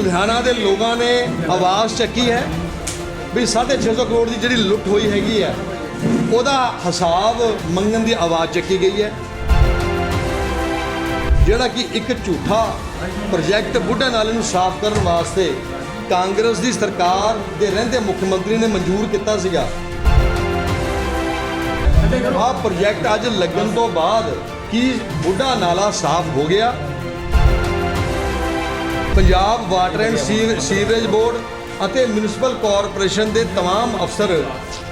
ਲੁਧਿਆਣਾ ਦੇ ਲੋਕਾਂ ਨੇ ਆਵਾਜ਼ ਚੱਕੀ ਹੈ ਵੀ 650 ਕਰੋੜ ਦੀ ਜਿਹੜੀ ਲੁੱਟ ਹੋਈ ਹੈਗੀ ਹੈ, ਉਹਦਾ ਹਿਸਾਬ ਮੰਗਣ ਦੀ ਆਵਾਜ਼ ਚੱਕੀ ਗਈ ਹੈ। ਜਿਹੜਾ ਕਿ ਇੱਕ ਝੂਠਾ ਪ੍ਰੋਜੈਕਟ ਬੁੱਢਾ ਨਾਲੇ ਨੂੰ ਸਾਫ਼ ਕਰਨ ਵਾਸਤੇ ਕਾਂਗਰਸ ਦੀ ਸਰਕਾਰ ਦੇ ਰਹਿੰਦੇ ਮੁੱਖ ਮੰਤਰੀ ਨੇ ਮਨਜ਼ੂਰ ਕੀਤਾ ਸੀਗਾ। ਆਹ ਪ੍ਰੋਜੈਕਟ ਅੱਜ ਲੱਗਣ ਤੋਂ ਬਾਅਦ ਕੀ ਬੁੱਢਾ ਨਾਲਾ ਸਾਫ਼ ਹੋ ਗਿਆ? Punjab water and Shiv- sewerage board ਅਤੇ ਮਿਊਨਿਸਪਲ ਕਾਰਪੋਰੇਸ਼ਨ ਦੇ तमाम ਅਫਸਰ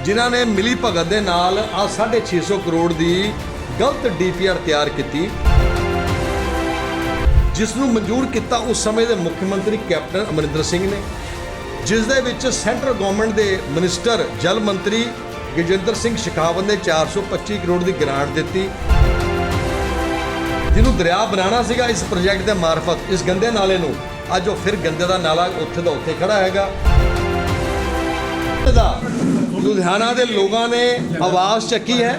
ਜਿਨ੍ਹਾਂ ਨੇ ਮਿਲੀ ਭਗਤ ਦੇ ਨਾਲ ਆ 650 ਕਰੋੜ ਦੀ ਗਲਤ ਡੀਪੀਆਰ ਤਿਆਰ ਕੀਤੀ ਜਿਸ ਨੂੰ ਮਨਜ਼ੂਰ ਕੀਤਾ ਉਸ ਸਮੇਂ ਦੇ ਮੁੱਖ ਮੰਤਰੀ ਕੈਪਟਨ ਅਮਰਿੰਦਰ ਸਿੰਘ ਨੇ ਜਿਸ ਦੇ ਵਿੱਚ ਸੈਂਟਰਲ ਗਵਰਨਮੈਂਟ ਦੇ ਮਿਨਿਸਟਰ ਜਲ ਮੰਤਰੀ ਗਜੇਂਦਰ ਸਿੰਘ ਸ਼ਿਖਾਵਤ ਨੇ 425 ਕਰੋੜ ਦੀ ਗ੍ਰਾਂਟ ਦਿੱਤੀ ਜਿਹਨੂੰ ਦਰਿਆ ਬਣਾਉਣਾ ਸੀਗਾ ਇਸ ਪ੍ਰੋਜੈਕਟ ਦੇ ਮਾਰਫਤ ਇਸ ਗੰਦੇ ਨਾਲੇ ਨੂੰ ਅੱਜ ਉਹ ਫਿਰ ਗੰਦੇ ਦਾ ਨਾਲਾ ਉੱਥੇ ਦਾ ਉੱਥੇ ਖੜਾ ਹੈਗਾ। ਦਾ ਲੁਧਿਆਣਾ ਦੇ ਲੋਕਾਂ ਨੇ ਆਵਾਜ਼ ਚੱਕੀ ਹੈ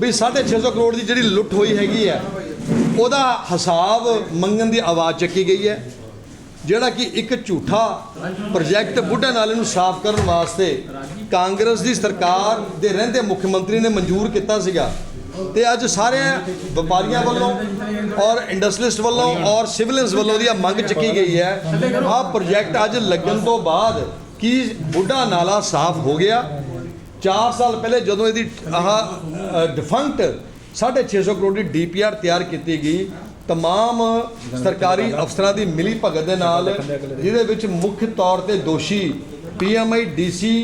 ਵੀ 650 ਕਰੋੜ ਦੀ ਜਿਹੜੀ ਲੁੱਟ ਹੋਈ ਹੈਗੀ ਹੈ, ਉਹਦਾ ਹਿਸਾਬ ਮੰਗਣ ਦੀ ਆਵਾਜ਼ ਚੱਕੀ ਗਈ ਹੈ। ਜਿਹੜਾ ਕਿ ਇੱਕ ਝੂਠਾ ਪ੍ਰੋਜੈਕਟ ਬੁੱਢਾ ਨਾਲੇ ਨੂੰ ਸਾਫ਼ ਕਰਨ ਵਾਸਤੇ ਕਾਂਗਰਸ ਦੀ ਸਰਕਾਰ ਦੇ ਰਹਿੰਦੇ ਮੁੱਖ ਮੰਤਰੀ ਨੇ ਮਨਜ਼ੂਰ ਕੀਤਾ ਸੀਗਾ। ਤੇ ਅੱਜ ਸਾਰੇ ਵਪਾਰੀਆਂ ਵੱਲੋਂ ਔਰ ਇੰਡਸਟਰੀਲਿਸਟ ਵੱਲੋਂ ਔਰ ਸਿਵਲਿਅਨਸ ਵੱਲੋਂ ਦੀ ਇਹ ਮੰਗ ਚੱਕੀ ਗਈ ਹੈ। ਆਹ ਪ੍ਰੋਜੈਕਟ ਅੱਜ ਲੱਗਣ ਤੋਂ ਬਾਅਦ ਕੀ ਬੁੱਢਾ ਨਾਲਾ ਸਾਫ਼ ਹੋ ਗਿਆ? 4 ਸਾਲ ਪਹਿਲੇ ਜਦੋਂ ਇਹਦੀ ਆਹ ਡਿਫੰਕਟ 650 ਕਰੋੜ ਦੀ ਡੀਪੀਆਰ ਤਿਆਰ ਕੀਤੀ ਗਈ, ਤਮਾਮ ਸਰਕਾਰੀ ਅਫਸਰਾਂ ਦੀ ਮਿਲੀ ਭਗਤ ਦੇ ਨਾਲ, ਜਿਹਦੇ ਵਿੱਚ ਮੁੱਖ ਤੌਰ ਤੇ ਦੋਸ਼ੀ ਪੀਐਮਆਈ ਡੀਸੀ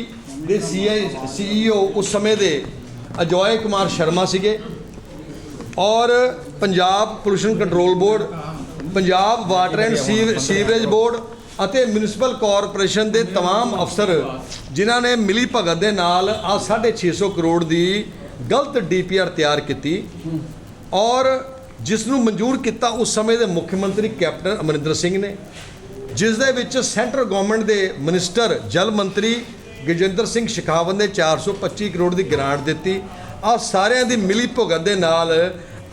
ਦੇ ਸੀਆਈ ਸੀਈਓ ਉਸ ਸਮੇਂ ਦੇ ਅਜੋਏ ਕੁਮਾਰ ਸ਼ਰਮਾ ਸੀਗੇ ਔਰ Punjab pollution control board Punjab water and Shiv- sewerage board ਅਤੇ ਮਿਊਨਿਸਪਲ ਕਾਰਪੋਰੇਸ਼ਨ ਦੇ तमाम ਅਫਸਰ ਜਿਨ੍ਹਾਂ ਨੇ ਮਿਲੀ ਭਗਤ ਦੇ ਨਾਲ ਆ 650 ਕਰੋੜ ਦੀ ਗਲਤ ਡੀਪੀਆਰ ਤਿਆਰ ਕੀਤੀ ਔਰ ਜਿਸ ਨੂੰ ਮਨਜ਼ੂਰ ਕੀਤਾ ਉਸ ਸਮੇਂ ਦੇ ਮੁੱਖ ਮੰਤਰੀ ਕੈਪਟਨ ਅਮਰਿੰਦਰ ਸਿੰਘ ਨੇ ਜਿਸ ਦੇ ਵਿੱਚ ਸੈਂਟਰਲ ਗਵਰਨਮੈਂਟ ਦੇ ਮਿਨਿਸਟਰ ਜਲ ਮੰਤਰੀ ਗਜਿੰਦਰ ਸਿੰਘ ਸ਼ਿਖਾਵਤ ਨੇ 425 ਕਰੋੜ ਦੀ ਗ੍ਰਾਂਟ ਦਿੱਤੀ। ਆ ਸਾਰਿਆਂ ਦੀ ਮਿਲੀ ਭੁਗਤ ਦੇ ਨਾਲ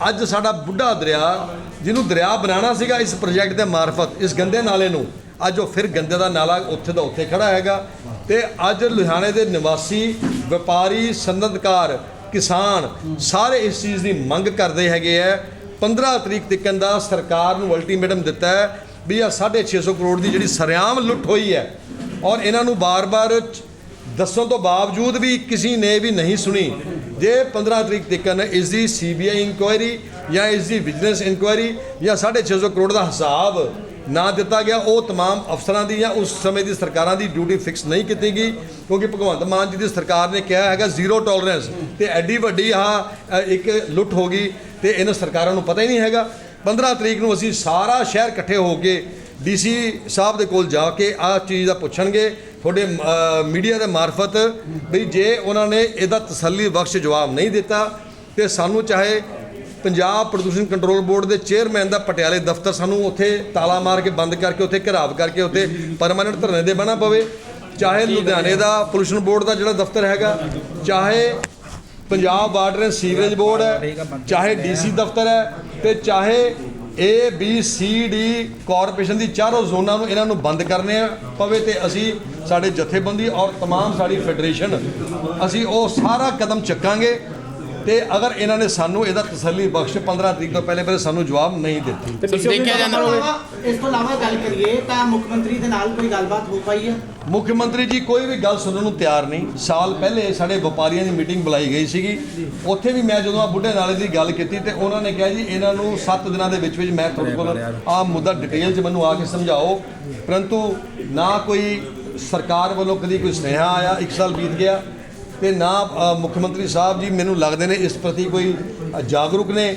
ਅੱਜ ਸਾਡਾ ਬੁੱਢਾ ਦਰਿਆ, ਜਿਹਨੂੰ ਦਰਿਆ ਬਣਾਉਣਾ ਸੀਗਾ ਇਸ ਪ੍ਰੋਜੈਕਟ ਦੇ ਮਾਰਫਤ, ਇਸ ਗੰਦੇ ਨਾਲੇ ਨੂੰ, ਅੱਜ ਉਹ ਫਿਰ ਗੰਦੇ ਦਾ ਨਾਲਾ ਉੱਥੇ ਦਾ ਉੱਥੇ ਖੜਾ ਹੈਗਾ। ਤੇ ਅੱਜ ਲੁਧਿਆਣੇ ਦੇ ਨਿਵਾਸੀ, ਵਪਾਰੀ, ਸਨਅਤਕਾਰ, ਕਿਸਾਨ ਸਾਰੇ ਇਸ ਚੀਜ਼ ਦੀ ਮੰਗ ਕਰਦੇ ਹੈਗੇ ਆ। 15 ਤਰੀਕ ਤੱਕ ਦਾ ਸਰਕਾਰ ਨੂੰ ਅਲਟੀਮੇਟਮ ਦਿੱਤਾ ਹੈ ਵੀ ਆ 650 ਕਰੋੜ ਦੀ ਜਿਹੜੀ ਸਰਿਆਮ ਲੁੱਟ ਹੋਈ ਹੈ ਔਰ ਇਹਨਾਂ ਨੂੰ ਬਾਰ-ਬਾਰ ਦੱਸਣ ਤੋਂ ਬਾਵਜੂਦ ਵੀ ਕਿਸੇ ਨੇ ਵੀ ਨਹੀਂ ਸੁਣੀ ਜੇ 15 ਤਰੀਕ ਤੱਕ ਇਸ ਦੀ ਸੀਬੀਆਈ ਇਨਕੁਆਇਰੀ ਜਾਂ ਇਸ ਦੀ ਵਿਜੀਲੈਂਸ ਇਨਕੁਆਇਰੀ ਜਾਂ 650 ਕਰੋੜ ਦਾ ਹਿਸਾਬ ਨਾ ਦਿੱਤਾ ਗਿਆ ਉਹ तमाम ਅਫਸਰਾਂ ਦੀ ਜਾਂ ਉਸ ਸਮੇਂ ਦੀ ਸਰਕਾਰਾਂ ਦੀ ਡਿਊਟੀ ਫਿਕਸ ਨਹੀਂ ਕੀਤੀ ਗਈ ਕਿਉਂਕਿ ਭਗਵੰਤ ਮਾਨ ਜੀ ਦੀ ਸਰਕਾਰ ਨੇ ਕਿਹਾ ਹੈਗਾ ਜ਼ੀਰੋ ਟੋਲਰੈਂਸ ਤੇ ਐਡੀ ਵੱਡੀ ਆ ਇੱਕ ਲੁੱਟ ਹੋ ਗਈ ਤੇ ਇਹਨਾਂ ਸਰਕਾਰਾਂ ਨੂੰ ਪਤਾ ਹੀ ਨਹੀਂ ਹੈਗਾ 15 ਤਰੀਕ ਨੂੰ ਅਸੀਂ ਸਾਰਾ ਸ਼ਹਿਰ ਇਕੱਠੇ ਹੋ ਕੇ ਡੀਸੀ ਸਾਹਿਬ ਦੇ ਕੋਲ ਜਾ ਕੇ ਆਹ ਚੀਜ਼ ਦਾ ਪੁੱਛਣਗੇ, ਤੁਹਾਡੇ ਮੀਡੀਆ ਦੇ ਮਾਰਫਤ ਵੀ ਜੇ ਉਹਨਾਂ ਨੇ ਇਹਦਾ ਤਸੱਲੀ ਬਖਸ਼ ਜਵਾਬ ਨਹੀਂ ਦਿੱਤਾ, ਤੇ ਸਾਨੂੰ ਚਾਹੇ ਪੰਜਾਬ ਪ੍ਰਦੂਸ਼ਣ ਕੰਟਰੋਲ ਬੋਰਡ ਦੇ ਚੇਅਰਮੈਨ ਦਾ ਪਟਿਆਲੇ ਦਫ਼ਤਰ ਸਾਨੂੰ ਉੱਥੇ ਤਾਲਾ ਮਾਰ ਕੇ, ਬੰਦ ਕਰਕੇ, ਉੱਥੇ ਘਰਾਵ ਕਰਕੇ, ਉੱਥੇ ਪਰਮਾਨੈਂਟ ਧਰਨੇ ਦੇ ਬਣਾ ਪਵੇ, ਚਾਹੇ ਲੁਧਿਆਣੇ ਦਾ ਪੋਲੂਸ਼ਨ ਬੋਰਡ ਦਾ ਜਿਹੜਾ ਦਫ਼ਤਰ ਹੈਗਾ, ਚਾਹੇ Punjab water and sewerage board ਹੈ, ਚਾਹੇ ਡੀਸੀ ਦਫ਼ਤਰ ਹੈ, ਤੇ ਚਾਹੇ A B C D corporation ਦੀ ਚਾਰੋਂ ਜ਼ੋਨਾਂ ਨੂੰ ਇਹਨਾਂ ਨੂੰ ਬੰਦ ਕਰਨੇ ਆ ਪਵੇ ਤੇ ਅਸੀਂ ਸਾਡੇ ਜਥੇਬੰਦੀ ਔਰ तमाम ਸਾਡੀ ਫੈਡਰੇਸ਼ਨ ਅਸੀਂ ਉਹ ਸਾਰਾ ਕਦਮ ਚੱਕਾਂਗੇ ਤੇ ਅਗਰ ਇਹਨਾਂ ਨੇ ਸਾਨੂੰ ਇਹਦਾ ਤਸੱਲੀ ਬਖਸ਼ 15 ਤਰੀਕ ਤੋਂ ਪਹਿਲੇ ਪਹਿਲੇ ਸਾਨੂੰ ਜਵਾਬ ਨਹੀਂ ਦਿੱਤੀ ਦੇਖਿਆ ਜਾਂਦਾ ਇਸ ਤੋਂ ਇਲਾਵਾ ਗੱਲ ਕਰੀਏ ਤਾਂ ਮੁੱਖ ਮੰਤਰੀ ਦੇ ਨਾਲ ਕੋਈ ਗੱਲਬਾਤ ਹੋ ਪਾਈ ਹੈ ਮੁੱਖ ਮੰਤਰੀ ਜੀ, ਕੋਈ ਵੀ ਗੱਲ ਸੁਣਨ ਨੂੰ ਤਿਆਰ ਨਹੀਂ। ਸਾਲ ਪਹਿਲੇ ਸਾਡੇ ਵਪਾਰੀਆਂ ਦੀ ਮੀਟਿੰਗ ਬੁਲਾਈ ਗਈ ਸੀਗੀ। ਉੱਥੇ ਵੀ ਮੈਂ ਜਦੋਂ ਆ ਬੁੱਢੇ ਨਾਲੇ ਦੀ ਗੱਲ ਕੀਤੀ ਤੇ ਉਹਨਾਂ ਨੇ ਕਿਹਾ ਜੀ, ਇਹਨਾਂ ਨੂੰ 7 ਦਿਨਾਂ ਦੇ ਵਿੱਚ ਵਿੱਚ ਮੈਂ ਤੁਹਾਡੇ ਕੋਲ ਆ ਮੁੱਦਾ ਡਿਟੇਲ 'ਚ ਮੈਨੂੰ ਆ ਕੇ ਸਮਝਾਓ। ਪਰੰਤੂ ਨਾ ਕੋਈ ਸਰਕਾਰ ਵੱਲੋਂ ਕਦੀ ਕੋਈ ਸੁਨੇਹਾ ਆਇਆ, ਇੱਕ ਸਾਲ ਬੀਤ ਗਿਆ ਤੇ ਨਾ ਮੁੱਖ ਮੰਤਰੀ ਸਾਹਿਬ ਜੀ ਮੈਨੂੰ ਲੱਗਦੇ ਨੇ ਇਸ ਪ੍ਰਤੀ ਕੋਈ ਜਾਗਰੂਕ ਨੇ।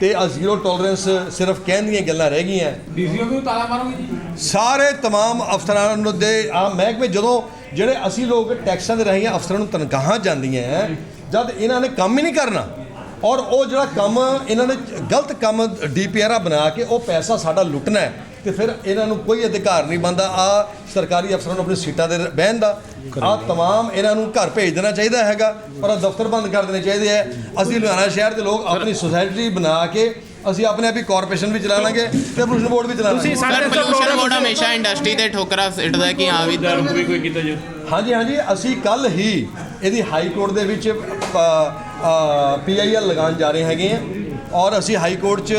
ਤੇ ਆ ਜ਼ੀਰੋ ਟੋਲਰੈਂਸ ਸਿਰਫ ਕਹਿਣ ਦੀਆਂ ਗੱਲਾਂ ਰਹਿ ਗਈਆਂ ਡੀਸੀਓ ਨੂੰ ਤਾਲਾ ਮਾਰੋਗੇ ਜੀ ਸਾਰੇ तमाम ਅਫਸਰਾਂ ਨੂੰ ਦੇ ਆ ਮਹਿਕਮੇ ਜਦੋਂ ਜਿਹੜੇ ਅਸੀਂ ਲੋਕ ਟੈਕਸਾਂ ਦੇ ਰਹੀਆਂ ਅਫਸਰਾਂ ਨੂੰ ਤਨਖਾਹਾਂ ਜਾਂਦੀਆਂ ਹੈ, ਜਦ ਇਹਨਾਂ ਨੇ ਕੰਮ ਹੀ ਨਹੀਂ ਕਰਨਾ ਔਰ ਉਹ ਜਿਹੜਾ ਕੰਮ ਇਹਨਾਂ ਨੇ ਗਲਤ ਕੰਮ ਡੀਪੀਆਰ ਬਣਾ ਕੇ ਉਹ ਪੈਸਾ ਸਾਡਾ ਲੁੱਟਣਾ ਹੈ ਤੇ ਫਿਰ ਇਹਨਾਂ ਨੂੰ ਕੋਈ ਅਧਿਕਾਰ ਨਹੀਂ ਬੰਦਾ ਆ ਸਰਕਾਰੀ ਅਫਸਰਾਂ ਨੂੰ ਆਪਣੀ ਸੀਟਾਂ ਤੇ ਬਹਿਣ ਦਾ ਆ तमाम ਇਹਨਾਂ ਨੂੰ ਘਰ ਭੇਜ ਦੇਣਾ ਚਾਹੀਦਾ ਹੈਗਾ ਪਰ ਆਹ ਦਫ਼ਤਰ ਬੰਦ ਕਰ ਦੇਣੇ ਚਾਹੀਦੇ ਹੈ ਅਸੀਂ ਲੁਧਿਆਣਾ ਸ਼ਹਿਰ ਦੇ ਲੋਕ ਆਪਣੀ ਸੁਸਾਇਟੀ ਬਣਾ ਕੇ ਅਸੀਂ ਆਪਣੇ ਆਪ ਹੀ ਕਾਰਪੋਰੇਸ਼ਨ ਵੀ ਚਲਾ ਲਾਂਗੇ ਤੇ ਪੋਲੂਸ਼ਨ ਬੋਰਡ ਵੀ ਚਲਾ ਲਾਂਗੇ ਤੁਸੀਂ ਸਰ ਸਾਡੇ ਪੋਲੂਸ਼ਨ ਬੋਰਡ ਹਮੇਸ਼ਾ ਇੰਡਸਟਰੀ ਤੇ ਠੋਕਰਾ ਸਿੱਟਦਾ ਕਿ ਹਾਂ ਵੀ ਵੀ ਕੋਈ ਕੀਤਾ ਜੀ ਹਾਂਜੀ ਹਾਂਜੀ ਅਸੀਂ ਕੱਲ ਹੀ ਇਹਦੀ ਹਾਈ ਕੋਰਟ ਦੇ ਵਿੱਚ ਪੀਆਈਐਲ ਲਗਾਉਣ ਜਾ ਰਹੇ ਹੈਗੇ ਆ ਔਰ ਅਸੀਂ ਹਾਈ ਕੋਰਟ 'ਚ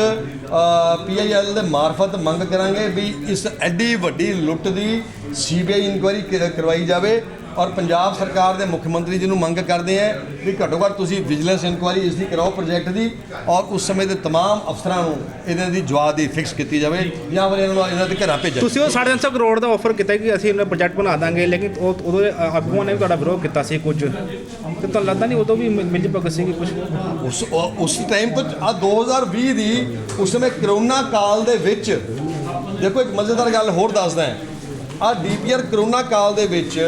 ਪੀਆਈਐਲ ਦੇ ਮਾਰਫਤ ਮੰਗ ਕਰਾਂਗੇ ਵੀ ਇਸ ਐਡੀ ਵੱਡੀ ਲੁੱਟ ਦੀ ਸੀਬੀਆਈ ਇਨਕੁਆਇਰੀ ਕਰਵਾਈ ਜਾਵੇ ਔਰ ਪੰਜਾਬ ਸਰਕਾਰ ਦੇ ਮੁੱਖ ਮੰਤਰੀ ਜੀ ਨੂੰ ਮੰਗ ਕਰਦੇ ਆ ਵੀ ਘੱਟੋ ਘੱਟ ਤੁਸੀਂ ਵਿਜੀਲੈਂਸ ਇਨਕੁਆਇਰੀ ਇਸ ਦੀ ਕਰਾਓ ਪ੍ਰੋਜੈਕਟ ਦੀ ਔਰ ਉਸ ਸਮੇਂ ਦੇ तमाम ਅਫਸਰਾਂ ਨੂੰ ਇਹਨਾਂ ਦੀ ਜਵਾਬ ਦੀ ਫਿਕਸ ਕੀਤੀ ਜਾਵੇ ਜਾਂ ਫਿਰ ਇਹਨਾਂ ਨੂੰ ਇਹਨਾਂ ਦੇ ਘਰਾਂ ਭੇਜਿਆ ਤੁਸੀਂ ਉਹ 350 ਕਰੋੜ ਦਾ ਆਫਰ ਕੀਤਾ ਕਿ ਅਸੀਂ ਇਹਨਾਂ ਪ੍ਰੋਜੈਕਟ ਬਣਾ ਦਾਂਗੇ ਲੇਕਿਨ ਉਹ ਉਦੋਂ ਦੇ ਆਗੂਆਂ ਨੇ ਵੀ ਤੁਹਾਡਾ ਵਿਰੋਧ ਕੀਤਾ ਸੀ ਕੁਝ ਤੇ ਤੁਹਾਨੂੰ ਲੱਗਦਾ ਨਹੀਂ ਉਦੋਂ ਵੀ ਮਿਲ ਭਗਤ ਸੀ ਕੁਝ ਉਸ ਉਹ- ਉਸ ਟਾਈਮ ਤੋਂ ਆ 2020 ਦੀ ਉਸ ਸਮੇਂ ਕਰੋਨਾ ਕਾਲ ਦੇ ਵਿੱਚ ਦੇਖੋ ਇੱਕ ਮਜ਼ੇਦਾਰ ਗੱਲ ਹੋਰ ਦੱਸਦਾ ਹੈ ਆ ਡੀਪੀਆਰ ਕਰੋਨਾ ਕਾਲ ਦੇ ਵਿੱਚ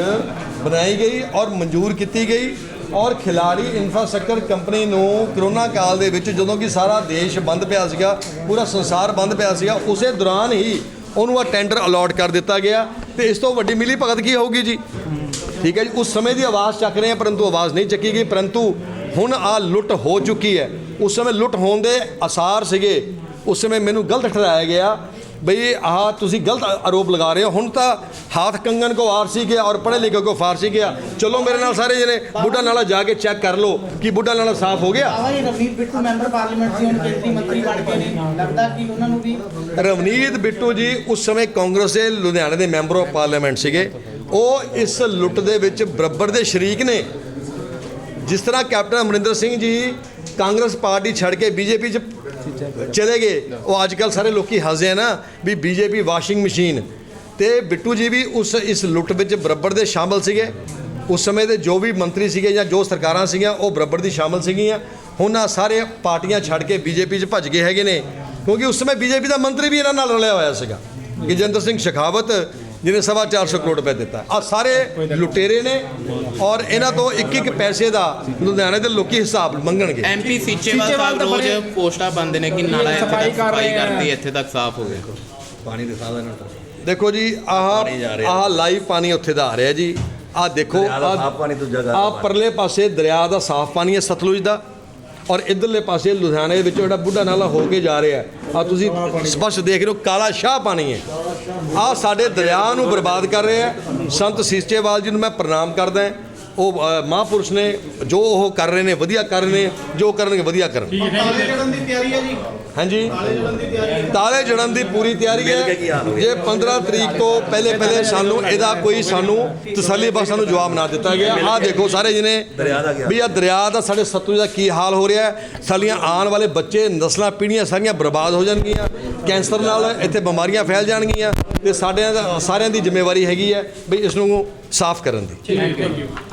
ਬਣਾਈ ਗਈ ਔਰ ਮਨਜ਼ੂਰ ਕੀਤੀ ਗਈ ਔਰ ਖਿਲਾੜੀ ਇਨਫਰਾਸਟ੍ਰਕਚਰ ਕੰਪਨੀ ਨੂੰ ਕਰੋਨਾ ਕਾਲ ਦੇ ਵਿੱਚ ਜਦੋਂ ਕਿ ਸਾਰਾ ਦੇਸ਼ ਬੰਦ ਪਿਆ ਸੀਗਾ, ਪੂਰਾ ਸੰਸਾਰ ਬੰਦ ਪਿਆ ਸੀਗਾ, ਉਸੇ ਦੌਰਾਨ ਹੀ ਉਹਨੂੰ ਆ ਟੈਂਡਰ ਅਲਾਟ ਕਰ ਦਿੱਤਾ ਗਿਆ ਤੇ ਇਸ ਤੋਂ ਵੱਡੀ ਮਿਲੀ ਭਗਤ ਕੀ ਹੋਊਗੀ ਜੀ? ਠੀਕ ਹੈ ਜੀ, ਉਸ ਸਮੇਂ ਦੀ ਆਵਾਜ਼ ਚੱਕ ਰਹੇ ਆ ਪਰੰਤੂ ਆਵਾਜ਼ ਨਹੀਂ ਚੱਕੀ ਗਈ, ਪਰੰਤੂ ਹੁਣ ਆ ਲੁੱਟ ਹੋ ਚੁੱਕੀ ਹੈ। ਉਸ ਸਮੇਂ ਲੁੱਟ ਹੋਣ ਦੇ ਅਸਾਰ ਸੀਗੇ। ਉਸ ਸਮੇਂ ਮੈਨੂੰ ਗਲਤ ਠਹਿਰਾਇਆ ਗਿਆ ਬਈ ਆਹ ਤੁਸੀਂ ਗਲਤ ਆਰੋਪ ਲਗਾ ਰਹੇ ਹੋ। ਹੁਣ ਤਾਂ ਹਾਥ ਕੰਗਨ ਕੋ ਆਰਸੀ ਗਿਆ ਔਰ ਪੜ੍ਹੇ ਲਿਖੇ ਕੋ ਫਾਰਸੀ ਗਿਆ। ਚਲੋ ਮੇਰੇ ਨਾਲ ਸਾਰੇ ਜਣੇ ਬੁੱਢਾ ਨਾਲਾ ਜਾ ਕੇ ਚੈੱਕ ਕਰ ਲਓ ਕਿ ਬੁੱਢਾ ਨਾਲਾ ਸਾਫ਼ ਹੋ ਗਿਆ। ਆਵਾ ਇਹ ਰਵਨੀਤ ਬਿੱਟੂ ਮੈਂਬਰ ਪਾਰਲੀਮੈਂਟ ਸੀ ਹੁਣ ਕੇਂਦਰੀ ਮੰਤਰੀ ਬਣ ਗਏ ਨੇ। ਲੱਗਦਾ ਕਿ ਉਹਨਾਂ ਨੂੰ ਵੀ ਰਵਨੀਤ ਬਿੱਟੂ ਜੀ ਉਸ ਸਮੇਂ ਕਾਂਗਰਸ ਦੇ ਲੁਧਿਆਣੇ ਦੇ ਮੈਂਬਰ ਆਫ ਪਾਰਲੀਮੈਂਟ ਸੀਗੇ। ਉਹ ਇਸ ਲੁੱਟ ਦੇ ਵਿੱਚ ਬਰਾਬਰ ਦੇ ਸ਼ਰੀਕ ਨੇ। ਜਿਸ ਤਰ੍ਹਾਂ ਕੈਪਟਨ ਅਮਰਿੰਦਰ ਸਿੰਘ ਜੀ ਕਾਂਗਰਸ ਪਾਰਟੀ ਛੱਡ ਕੇ ਬੀਜੇਪੀ 'ਚ ਚਲੇ ਗਏ। ਉਹ ਅੱਜ ਕੱਲ ਸਾਰੇ ਲੋਕੀ ਹੱਸਦੇ ਆ ਨਾ ਵੀ ਬੀਜੇਪੀ ਵਾਸ਼ਿੰਗ ਮਸ਼ੀਨ। ਤੇ ਬਿੱਟੂ ਜੀ ਵੀ ਉਸ ਇਸ ਲੁੱਟ ਵਿੱਚ ਬਰਾਬਰ ਦੇ ਸ਼ਾਮਲ ਸੀਗੇ। ਉਸ ਸਮੇਂ ਦੇ ਜੋ ਵੀ ਮੰਤਰੀ ਸੀਗੇ ਜਾਂ ਜੋ ਸਰਕਾਰਾਂ ਸੀਗੀਆਂ, ਉਹ ਬਰਾਬਰ ਦੀ ਸ਼ਾਮਲ ਸੀਗੀਆਂ। ਹੁਣ ਆਹ ਸਾਰੇ ਪਾਰਟੀਆਂ ਛੱਡ ਕੇ ਬੀਜੇਪੀ 'ਚ ਭੱਜ ਗਏ ਹੈਗੇ ਨੇ। ਕਿਉਂਕਿ ਉਸ ਸਮੇਂ ਬੀਜੇਪੀ ਦਾ ਮੰਤਰੀ ਵੀ ਇਹਨਾਂ ਨਾਲ ਰਲਿਆ ਹੋਇਆ ਸੀਗਾ। ਗਜਿੰਦਰ ਸਿੰਘ ਸ਼ੇਖਾਵਤ ਜਿਹਨੇ ਸਵਾ 400 ਕਰੋੜ ਰੁਪਏ ਦਿੱਤਾ। ਆ ਸਾਰੇ ਲੁਟੇਰੇ ਨੇ ਔਰ ਇਹਨਾਂ ਤੋਂ ਇੱਕ ਇੱਕ ਪੈਸੇ ਦਾ ਲੁਧਿਆਣੇ ਦੇ ਲੋਕੀ ਹਿਸਾਬ ਮੰਗਣਗੇ। ਐਮਪੀ ਸੀਚੇਵਾਲ ਸਾਹਿਬ ਰੋਜ਼ ਪੋਸਟਾਂ ਪਾਉਂਦੇ ਨੇ ਕਿ ਨਾਲਾ ਇੱਥੇ ਤੱਕ ਸਫ਼ਾਈ। ਕਰਤੀ ਇੱਥੇ ਤੱਕ ਸਾਫ਼ ਹੋ ਗਿਆ। ਦੇਖੋ ਜੀ ਆਹ ਆਹ ਲਾਈਵ ਪਾਣੀ ਉੱਥੇ ਦਾ ਆ ਰਿਹਾ ਜੀ। ਆਹ ਦੇਖੋ ਸਾਫ਼ ਪਾਣੀ ਤੋਂ ਜਗ੍ਹਾ ਆ। ਪਰਲੇ ਪਾਸੇ ਦਰਿਆ ਦਾ ਸਾਫ਼ ਪਾਣੀ ਹੈ ਸਤਲੁਜ ਦਾ। ਔਰ ਇਧਰਲੇ ਪਾਸੇ ਲੁਧਿਆਣੇ ਦੇ ਵਿੱਚੋਂ ਜਿਹੜਾ ਬੁੱਢਾ ਨਾਲਾ ਹੋ ਕੇ ਜਾ ਰਿਹਾ ਆ ਤੁਸੀਂ ਸਪਸ਼ਟ ਦੇਖ ਰਹੇ ਹੋ, ਕਾਲਾ ਸ਼ਾਹ ਪਾਣੀ ਹੈ। ਆ ਸਾਡੇ ਦਰਿਆ ਨੂੰ ਬਰਬਾਦ ਕਰ ਰਿਹਾ ਸੰਤ ਸੀਚੇਵਾਲ ਜੀ ਨੂੰ ਮੈਂ ਪ੍ਰਣਾਮ ਕਰਦਾ ਹਾਂ। ਉਹ ਮਹਾਂਪੁਰਸ਼ ਨੇ ਜੋ ਉਹ ਕਰ ਰਹੇ ਨੇ ਵਧੀਆ ਕਰ ਰਹੇ ਨੇ ਜੋ ਕਰਨਗੇ ਵਧੀਆ ਕਰਨ ਤਾਲੇ ਜੜਨ ਦੀ ਤਿਆਰੀ ਹੈ ਜੀ? ਹਾਂਜੀ। ਤਾਲੇ ਜੜਨ ਦੀ ਪੂਰੀ ਤਿਆਰੀ ਹੈ? ਜੇ 15 ਤਰੀਕ ਤੋਂ ਪਹਿਲੇ ਪਹਿਲੇ ਸਾਨੂੰ ਇਹਦਾ ਕੋਈ ਸਾਨੂੰ ਤਸੱਲੀ ਬਖਸ਼ ਸਾਨੂੰ ਜਵਾਬ ਨਾ ਦਿੱਤਾ ਗਿਆ। ਆਹ ਦੇਖੋ ਸਾਰੇ ਜਿਹਨੇ ਦਾ? ਵੀ ਆ ਦਰਿਆ ਦਾ ਸਾਡੇ ਸਤਲੁਜ ਦਾ ਕੀ ਹਾਲ ਹੋ ਰਿਹਾ ਹੈ। ਸਾਡੀਆਂ ਆਉਣ ਵਾਲੇ ਬੱਚੇ ਨਸਲਾਂ ਪੀੜ੍ਹੀਆਂ ਸਾਰੀਆਂ ਬਰਬਾਦ ਹੋ ਜਾਣਗੀਆਂ। ਕੈਂਸਰ ਨਾਲ ਇੱਥੇ ਬਿਮਾਰੀਆਂ ਫੈਲ ਜਾਣਗੀਆਂ ਤੇ ਸਾਡੇ ਸਾਰਿਆਂ ਦੀ ਜ਼ਿੰਮੇਵਾਰੀ ਹੈਗੀ ਹੈ ਵੀ ਇਸ ਨੂੰ ਸਾਫ਼ ਕਰਨ ਦੀ।